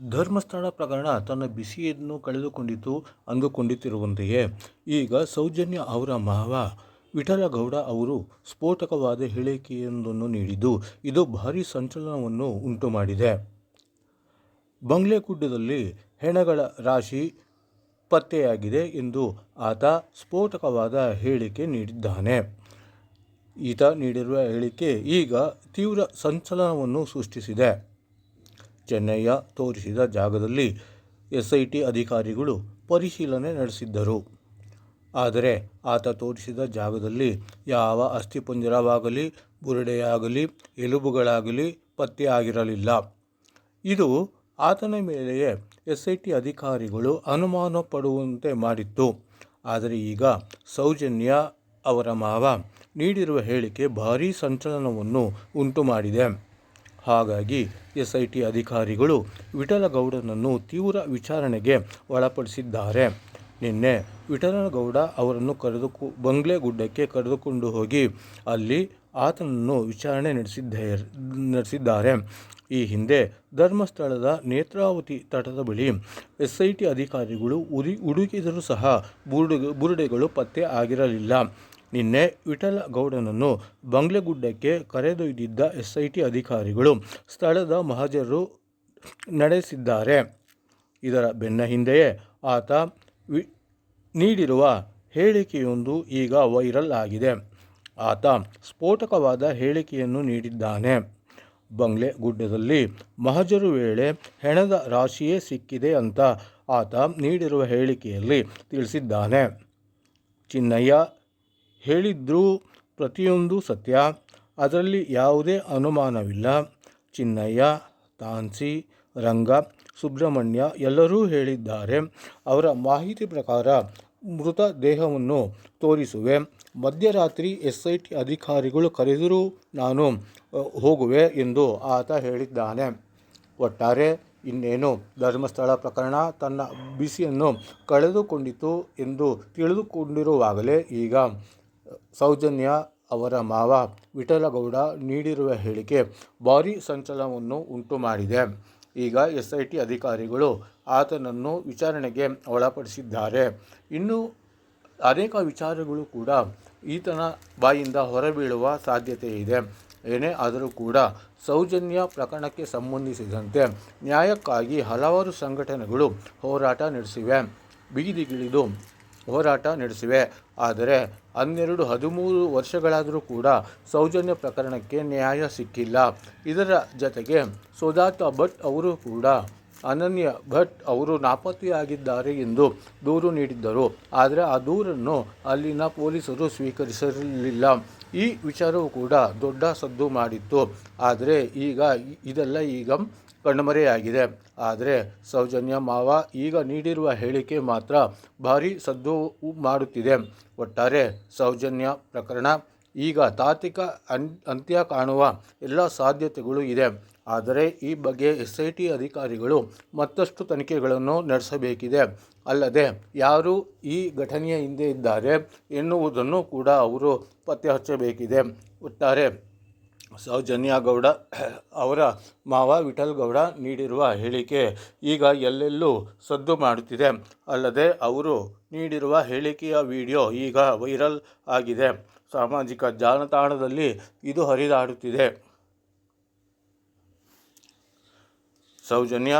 ಧರ್ಮಸ್ಥಳ ಪ್ರಕರಣ ತನ್ನ ಬಿಸಿಯನ್ನು ಕಳೆದುಕೊಂಡಿತು, ಅಂದುಕೊಂಡಿತಿರುವಂತೆಯೇ. ಈಗ ಸೌಜನ್ಯ ಅವರ ಮಾವ ವಿಠಲಗೌಡ ಅವರು ಸ್ಫೋಟಕವಾದ ಹೇಳಿಕೆಯೊಂದನ್ನು ನೀಡಿದ್ದು, ಇದು ಭಾರೀ ಸಂಚಲನವನ್ನು ಉಂಟು ಮಾಡಿದೆ ಬಂಗ್ಲೆಗುಡ್ಡದಲ್ಲಿ ಹೆಣಗಳ ರಾಶಿ ಪತ್ತೆಯಾಗಿದೆ ಎಂದು ಆತ ಸ್ಫೋಟಕವಾದ ಹೇಳಿಕೆ ನೀಡಿದ್ದಾನೆ. ಈತ ನೀಡಿರುವ ಹೇಳಿಕೆ ಈಗ ತೀವ್ರ ಸಂಚಲನವನ್ನು ಸೃಷ್ಟಿಸಿದೆ. ಚೆನ್ನಯ್ಯ ತೋರಿಸಿದ ಜಾಗದಲ್ಲಿ ಎಸ್ಐಟಿ ಅಧಿಕಾರಿಗಳು ಪರಿಶೀಲನೆ ನಡೆಸಿದ್ದರು. ಆದರೆ ಆತ ತೋರಿಸಿದ ಜಾಗದಲ್ಲಿ ಯಾವ ಅಸ್ಥಿಪಂಜರವಾಗಲಿ ಬುರುಡೆಯಾಗಲಿ, ಎಲುಬುಗಳಾಗಲಿ ಪತ್ತೆಯಾಗಿರಲಿಲ್ಲ. ಇದು ಆತನ ಮೇಲೆಯೇ ಎಸ್ಐಟಿ ಅಧಿಕಾರಿಗಳು ಅನುಮಾನ ಪಡುವಂತೆ ಮಾಡಿತ್ತು. ಆದರೆ ಈಗ ಸೌಜನ್ಯ ಅವರ ಮಾವ ನೀಡಿರುವ ಹೇಳಿಕೆ ಭಾರೀ ಸಂಚಲನವನ್ನು ಉಂಟುಮಾಡಿದೆ. ಹಾಗಾಗಿ ಎಸ್ಐಟಿ ಅಧಿಕಾರಿಗಳು ವಿಠಲಗೌಡನನ್ನು ತೀವ್ರ ವಿಚಾರಣೆಗೆ ಒಳಪಡಿಸಿದ್ದಾರೆ. ನಿನ್ನೆ ವಿಠಲಗೌಡ ಅವರನ್ನು ಕರೆದುಕು ಬಂಗ್ಲೆ ಗುಡ್ಡಕ್ಕೆ ಕರೆದುಕೊಂಡು ಹೋಗಿ ಅಲ್ಲಿ ಆತನನ್ನು ವಿಚಾರಣೆ ನಡೆಸಿದ್ದಾರೆ ನಡೆಸಿದ್ದಾರೆ. ಈ ಹಿಂದೆ ಧರ್ಮಸ್ಥಳದ ನೇತ್ರಾವತಿ ತಟದ ಬಳಿ ಎಸ್ಐಟಿ ಅಧಿಕಾರಿಗಳು ಉರಿ ಹುಡುಕಿದರೂ ಸಹ ಬುರುಡೆ, ಬುರುಡೆಗಳು ಪತ್ತೆ ಆಗಿರಲಿಲ್ಲ. ನಿನ್ನೆ ವಿಠಲ ಗೌಡನನ್ನು ಬಂಗ್ಲೆಗುಡ್ಡಕ್ಕೆ ಕರೆದೊಯ್ದಿದ್ದ ಎಸ್ಐಟಿ ಅಧಿಕಾರಿಗಳು ಸ್ಥಳದ ಮಹಜರು ನಡೆಸಿದ್ದಾರೆ. ಇದರ ಬೆನ್ನ ಹಿಂದೆಯೇ ಆತ ವಿ, ನೀಡಿರುವ ಹೇಳಿಕೆಯೊಂದು ಈಗ ವೈರಲ್ ಆಗಿದೆ. ಆತ ಸ್ಫೋಟಕವಾದ ಹೇಳಿಕೆಯನ್ನು ನೀಡಿದ್ದಾನೆ. ಬಂಗ್ಲೆ ಗುಡ್ಡದಲ್ಲಿ ಮಹಜರು ವೇಳೆ ಹೆಣದ ರಾಶಿಯೇ ಸಿಕ್ಕಿದೆ ಅಂತ ಆತ ನೀಡಿರುವ ಹೇಳಿಕೆಯಲ್ಲಿ ತಿಳಿಸಿದ್ದಾನೆ. ಚಿನ್ನಯ್ಯ ಹೇಳಿದ್ರು ಪ್ರತಿಯೊಂದು ಸತ್ಯ. ಅದರಲ್ಲಿ ಯಾವುದೇ ಅನುಮಾನವಿಲ್ಲ. ಚಿನ್ನಯ್ಯ, ತಾನ್ಸಿ, ರಂಗ, ಸುಬ್ರಹ್ಮಣ್ಯ ಎಲ್ಲರೂ ಹೇಳಿದ್ದಾರೆ. ಅವರ ಮಾಹಿತಿ ಪ್ರಕಾರ ಮೃತ ದೇಹವನ್ನು ತೋರಿಸುವೆ. ಮಧ್ಯರಾತ್ರಿ ಎಸ್ ಐ ಟಿ ಅಧಿಕಾರಿಗಳು ಕರೆದರೂ ನಾನು ಹೋಗುವೆ ಎಂದು ಆತ ಹೇಳಿದ್ದಾನೆ. ಒಟ್ಟಾರೆ, ಇನ್ನೇನು? ಧರ್ಮಸ್ಥಳ ಪ್ರಕರಣ ತನ್ನ ಬಿಸಿಯನ್ನು ಕಳೆದುಕೊಂಡಿತು ಎಂದು ತಿಳಿದುಕೊಂಡಿರುವಾಗಲೇ ಈಗ ಸೌಜನ್ಯ ಅವರ ಮಾವ ವಿಠಲಗೌಡ ನೀಡಿರುವ ಹೇಳಿಕೆ ಭಾರೀ ಸಂಚಲನವನ್ನು ಉಂಟು ಮಾಡಿದೆ ಈಗ ಎಸ್ ಐ ಟಿ ಅಧಿಕಾರಿಗಳು ಆತನನ್ನು ವಿಚಾರಣೆಗೆ ಒಳಪಡಿಸಿದ್ದಾರೆ. ಇನ್ನು ಅನೇಕ ವಿಚಾರಗಳು ಕೂಡ ಈತನ ಬಾಯಿಂದ ಹೊರಬೀಳುವ ಸಾಧ್ಯತೆ ಇದೆ. ಏನೇ ಆದರೂ ಕೂಡ ಸೌಜನ್ಯ ಪ್ರಕರಣಕ್ಕೆ ಸಂಬಂಧಿಸಿದಂತೆ ನ್ಯಾಯಕ್ಕಾಗಿ ಹಲವಾರು ಸಂಘಟನೆಗಳು ಹೋರಾಟ ನಡೆಸಿವೆ. ಬೀದಿಗಿಳಿದು ಹೋರಾಟ ನಡೆಸಿವೆ. ಆದರೆ ಹನ್ನೆರಡು, ಹದಿಮೂರು ವರ್ಷಗಳಾದರೂ ಕೂಡ ಸೌಜನ್ಯ ಪ್ರಕರಣಕ್ಕೆ ನ್ಯಾಯ ಸಿಕ್ಕಿಲ್ಲ. ಇದರ ಜತೆಗೆ ಸುಧಾತ ಭಟ್ ಅವರು ಕೂಡ, ಅನನ್ಯ ಭಟ್ ಅವರು ನಾಪತ್ತೆಯಾಗಿದ್ದಾರೆ ಎಂದು ದೂರು ನೀಡಿದ್ದರು. ಆದರೆ ಆ ದೂರನ್ನು ಅಲ್ಲಿನ ಪೊಲೀಸರು ಸ್ವೀಕರಿಸಲಿಲ್ಲ. ಈ ವಿಚಾರವು ಕೂಡ ದೊಡ್ಡ ಸದ್ದು ಮಾಡಿತ್ತು. ಆದರೆ ಈಗ ಇದೆಲ್ಲ ಈಗ ಕಣ್ಮರೆಯಾಗಿದೆ ಆದರೆ ಸೌಜನ್ಯ ಮಾವ ಈಗ ನೀಡಿರುವ ಹೇಳಿಕೆ ಮಾತ್ರ ಭಾರೀ ಸದ್ದು ಮಾಡುತ್ತಿದೆ. ಒಟ್ಟಾರೆ ಸೌಜನ್ಯ ಪ್ರಕರಣ ಈಗ ತಾತ್ವಿಕ ಅನ್, ಅಂತ್ಯ ಕಾಣುವ ಎಲ್ಲ ಸಾಧ್ಯತೆಗಳು ಇದೆ. ಆದರೆ ಈ ಬಗ್ಗೆ ಎಸ್ ಐ ಟಿ ಅಧಿಕಾರಿಗಳು ಮತ್ತಷ್ಟು ತನಿಖೆಗಳನ್ನು ನಡೆಸಬೇಕಿದೆ. ಅಲ್ಲದೆ ಯಾರು ಈ ಘಟನೆಯ ಹಿಂದೆ ಇದ್ದಾರೆ ಎನ್ನುವುದನ್ನು ಕೂಡ ಅವರು ಪತ್ತೆ ಹಚ್ಚಬೇಕಿದೆ. ಒಟ್ಟಾರೆ ಸೌಜನ್ಯ ಗೌಡ ಅವರ ಮಾವ ವಿಠಲ್ ಗೌಡ ನೀಡಿರುವ ಹೇಳಿಕೆ ಈಗ ಎಲ್ಲೆಲ್ಲೂ ಸದ್ದು ಮಾಡುತ್ತಿದೆ. ಅಲ್ಲದೆ ಅವರು ನೀಡಿರುವ ಹೇಳಿಕೆಯ ವಿಡಿಯೋ ಈಗ ವೈರಲ್ ಆಗಿದೆ. ಸಾಮಾಜಿಕ ಜಾಲತಾಣದಲ್ಲಿ ಇದು ಹರಿದಾಡುತ್ತಿದೆ. ಸೌಜನ್ಯ